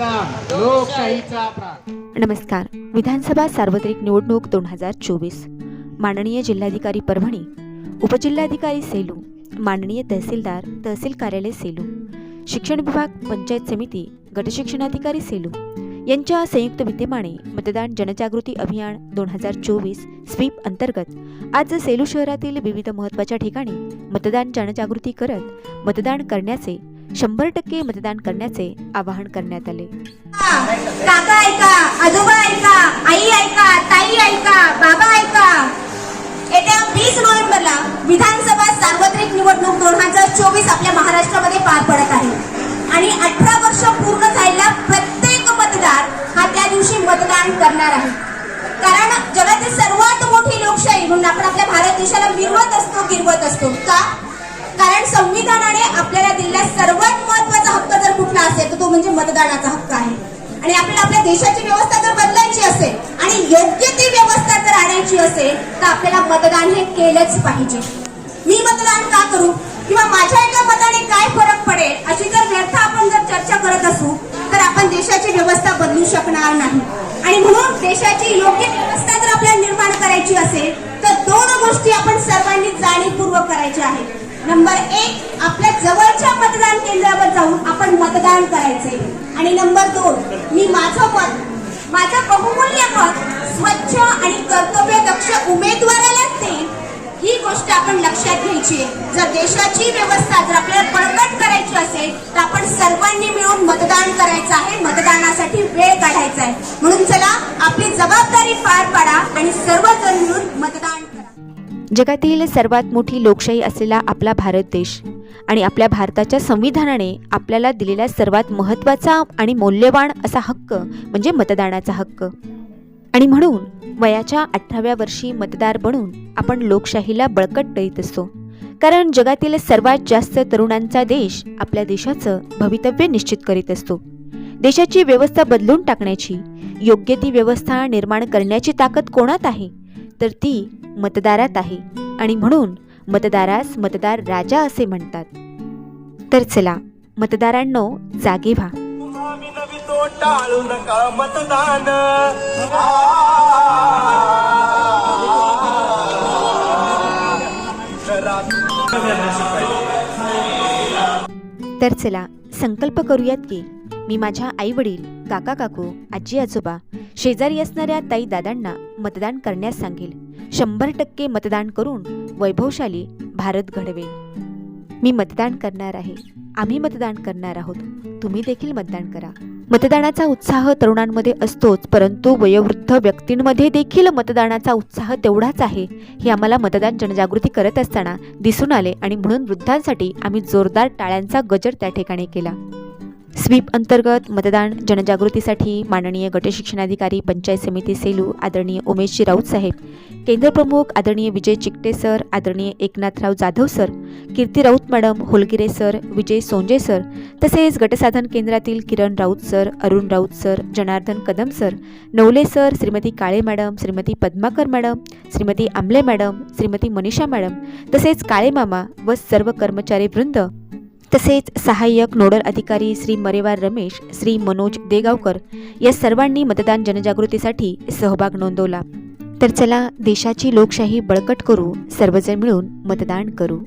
लोकशाहीचा नमस्कार. विधानसभा सार्वत्रिक निवडणूक दोन हजार चोवीस. माननीय जिल्हाधिकारी परभणी उपजिल्हाधिकारी सेलू माननीय तहसीलदार तहसील कार्यालय सेलू शिक्षण विभाग पंचायत समिती गटशिक्षणाधिकारी सेलू यांच्या संयुक्त विद्यमाने मतदान जनजागृती अभियान दोन हजार चोवीस स्वीप अंतर्गत आज सेलू शहरातील विविध महत्त्वाच्या ठिकाणी मतदान जनजागृती करत मतदान करण्याचे शंभर टक्के मतदान करण्याचे आवाहन करण्यात आले. काका ऐका आजोबा ऐका आई ऐका ताई ऐका बाबा ऐका. येत्या वीस नोव्हेंबरला विधानसभा सार्वत्रिक निवडणूक दोन हजार चोवीस आपल्या महाराष्ट्रामध्ये पार पडत आहे. आणि अठरा वर्ष पूर्ण झालेला प्रत्येक मतदार हा त्या दिवशी मतदान करणार आहे. कारण जगातील सर्वात मोठी लोकशाही म्हणून आपण आपल्या भारत देशाला मिरवत असतो गिरवत असतो. का? कारण संविधानाने म्हणजे मतदानाचा हक्क आहे. आणि आपल्याला आपल्या देशाची व्यवस्था जर बदलायची असेल आणि योग्य ती व्यवस्था जर आणायची असेल तर आपल्याला मतदान हे केलंच पाहिजे. मी मतदान का करू? किंवा माझ्या एका मताने काय फरक पडेल? अशी जर व्यर्थ आपण जर चर्चा करत असू तर आपण देशाची व्यवस्था बदलू शकणार नाही. आणि म्हणून देशाची योग्य व्यवस्था जर आपल्याला निर्माण करायची असेल तर दोन गोष्टी आपण सर्वांनी जाणीवपूर्वक करायच्या आहेत. नंबर एक आपल्या जवळच्या मतदान केंद्रावर जाऊन आपण मतदान करायचे. आणि नंबर दोन मी माझं मत माझं बहुमूल्य मत स्वच्छ आणि कर्तव्यदक्ष उमेदवारालाच देईन ही गोष्ट आपण लक्षात घ्यायची जर देशाची व्यवस्था जर आपल्याला बळकट करायची असेल तर आपण सर्वांनी मिळून मतदान करायचं आहे. मतदानासाठी वेळ काढायचा आहे. म्हणून चला जगातील सर्वात मोठी लोकशाही असलेला आपला भारत देश आणि आपल्या भारताच्या संविधानाने आपल्याला दिलेला सर्वात महत्त्वाचा आणि मौल्यवान असा हक्क म्हणजे मतदानाचा हक्क. आणि म्हणून वयाच्या अठराव्या वर्षी मतदार बनून आपण लोकशाहीला बळकट देत असतो. कारण जगातील सर्वात जास्त तरुणांचा देश आपल्या देशाचं भवितव्य निश्चित करीत असतो. देशाची व्यवस्था बदलून टाकण्याची योग्य ती व्यवस्था निर्माण करण्याची ताकद कोणात आहे? तर ती मतदारात आहे. आणि म्हणून मतदारास मतदार राजा असे म्हणतात. तर चला मतदारांनो जागे व्हा. टाळू नका मतदान. तर चला संकल्प करूयात की मी माझ्या आई वडील काका काकू आजी आजोबा शेजारी असणाऱ्या ताई दादांना मतदान करण्यास सांगेल. शंभर टक्के मतदान करून वैभवशाली भारत घडवेल. मी मतदान करणार आहे. आम्ही मतदान करणार आहोत. तुम्ही देखील मतदान करा. मतदानाचा उत्साह तरुणांमध्ये असतोच परंतु वयोवृद्ध व्यक्तींमध्ये देखील मतदानाचा उत्साह तेवढाच आहे हे आम्हाला मतदान जनजागृती करत असताना दिसून आले आणि म्हणून वृद्धांसाठी आम्ही जोरदार टाळ्यांचा गजर त्या ठिकाणी केला. स्वीप अंतर्गत मतदान जनजागृतीसाठी माननीय गटशिक्षणाधिकारी पंचायत समिती सेलू आदरणीय उमेशजी राऊत साहेब केंद्रप्रमुख आदरणीय विजय चिकटे सर आदरणीय Eknathrao Jadhav sir Kirti Raut madam Holgire sir Vijay Sonje sir तसेच गटसाधन केंद्रातील Kiran Raut sir Arun Raut sir Janardan Kadam sir Navale sir Shrimati Kale madam Shrimati Padmakar madam Shrimati Ambale madam Shrimati Manisha madam तसेच काळे मामा व सर्व कर्मचारी वृंद तसेच सहाय्यक नोडल अधिकारी श्री मरेवार रमेश श्री मनोज देगावकर या सर्वांनी मतदान जनजागृतीसाठी सहभाग नोंदवला. तर चला देशाची लोकशाही बळकट करू सर्वजण मिळून मतदान करू.